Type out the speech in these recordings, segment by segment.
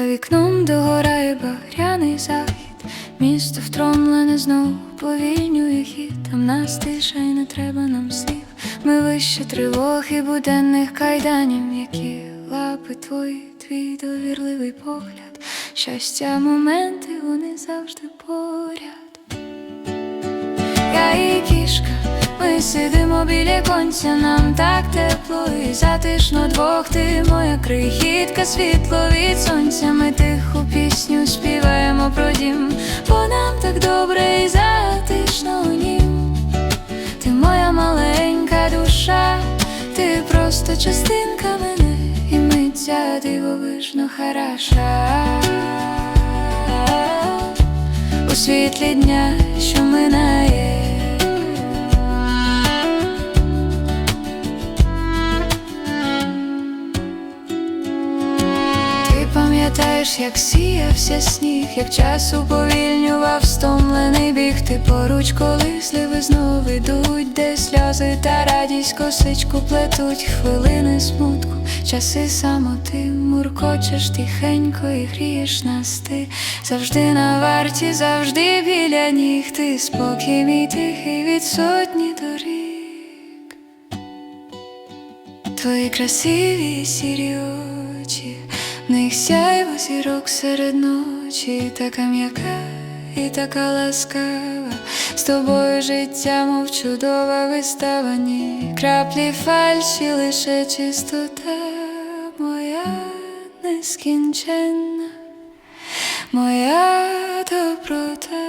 вікном догорає багряний захід, місто втромлене знов повільнює хід, там нас тиша і не треба нам слів. Ми вище тривог і буденних кайданів, які лапи твої, твій довірливий погляд. Щастя, моменти, вони завжди поряд. Ми сидимо біля конця, нам так тепло і затишно двох. Ти моя крихітка, світло від сонця. Ми тиху пісню співаємо про дім, бо нам так добре і затишно у нім. Ти моя маленька душа, ти просто частинка мене, і ми ця дивовижно хороша. У світлі дня, що минає. Пам'ятаєш, як сіявся сніг, як час уповільнював стомлений біг. Ти поруч, коли сливи знов ідуть, де сльози та радість косичку плетуть хвилини смутку, часи самоти, муркочеш тихенько і грієш нас ти завжди на варті, завжди біля ніг. Ти спокій мій тихий від сотні доріг. Твої красиві сірі в них сяйво зірок серед ночі, така м'яка і така ласкава. З тобою життя, мов чудова вистава, ні краплі фальші, лише чистота моя нескінченна, моя доброта.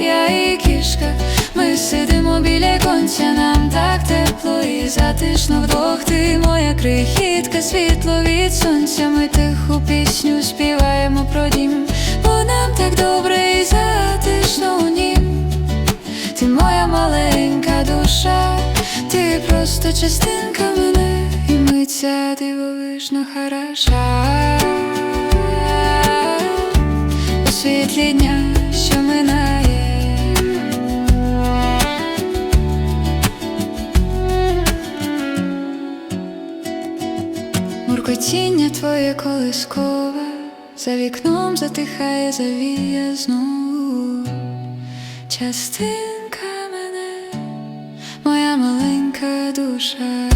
Я і кішка, ми сидимо біля конця, нам так тепло і затишно крихітка, світло від сонця. Ми тиху пісню співаємо про дім, бо нам так добре і затишно у нім. Ти моя маленька душа, ти просто частинка мене, і ми ця дивовижно хороша. У світлі дня, Муркотіння твоє колискове, за вікном затихає завія знову. Частинка мене, моя маленька душа.